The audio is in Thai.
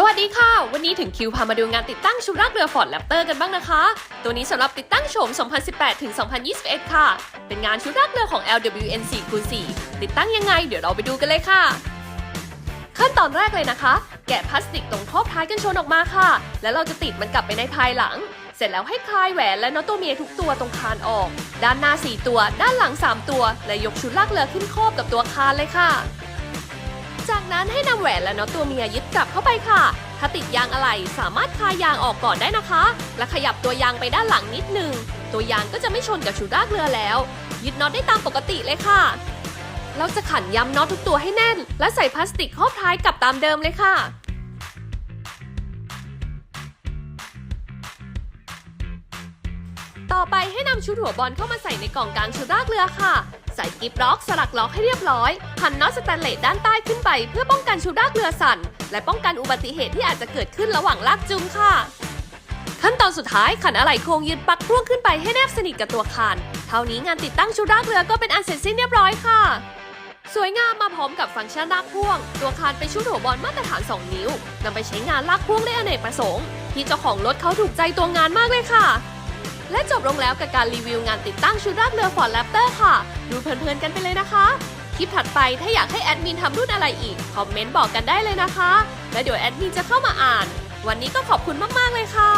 สวัสดีค่ะ วันนี้ถึงคิวพามาดูงานติดตั้งชุดรากเรือฟอร์ดแรปเตอร์กันบ้างนะคะ ตัวนี้สำหรับติดตั้งโฉม 2018 ถึง 2021 ค่ะ เป็นงานชุดรากเรือของ LWN 4คูณ4ติดตั้งยังไง เดี๋ยวเราไปดูกันเลยค่ะ ขั้นตอนแรกเลยนะคะ แกะพลาสติกตรงครอบท้ายกันชนออกมาค่ะ แล้วเราจะติดมันกลับไปในภายหลัง เสร็จแล้วให้คลายแหวนและน็อตตัวเมียทุกตัวตรงคานออก ด้านหน้า 4 ตัว ด้านหลัง 3 ตัว และยกชุดลากเรือขึ้นครอบกับตัวคานเลยค่ะ นั้นให้นำแหวนและน็อตตัวเมียยึดกลับเข้าไปค่ะ ถ้าติดยางอะไรสามารถคายยางออกก่อนได้นะคะ และขยับตัวยางไปด้านหลังนิดนึง ตัวยางก็จะไม่ชนกับชุดรากเรือแล้ว ยึดน็อตได้ตามปกติเลยค่ะ เราจะขันย้ำน็อตทุกตัวให้แน่น และใส่พลาสติกครอบท้ายกลับตามเดิมเลยค่ะ ต่อไปให้นำชุดหัวบอลเข้ามาใส่ในกล่องกลางชุดรากเรือค่ะ ใส่กิฟล็อกสลักล็อกให้เรียบร้อยพันน็อตสแตนเลสด้านใต้ขึ้นไป เพื่อป้องกันชุดรากเรือสั่น และป้องกันอุบัติเหตุที่อาจจะเกิดขึ้นระหว่างลากจูงค่ะ ขั้นตอนสุดท้ายขันอะไหล่โครงยึดปักพ่วงขึ้นไปให้แนบสนิทกับตัวคาน เท่านี้งานติดตั้งชุดรากเรือก็เป็นอันเสร็จสิ้นเรียบร้อยค่ะสวยงามมาพร้อมกับฟังก์ชันลากพ่วง ตัวคานเป็นชุดหัวบอลมาตรฐาน 2 นิ้วนำไปใช้งานลากพ่วงได้อเนกประสงค์ ที่เจ้าของรถเขาถูกใจตัวงานมากเลยค่ะ และจบลงแล้วกับการรีวิวงานติดตั้งชุดรากเรือฟอร์ดแรปเตอร์ค่ะ ดูเพลินๆกันไปเลยนะคะ คลิปถัดไปถ้าอยากให้แอดมินทำรุ่นอะไรอีก คอมเมนต์บอกกันได้เลยนะคะ แล้วเดี๋ยวแอดมินจะเข้ามาอ่าน วันนี้ก็ขอบคุณมากๆเลยค่ะ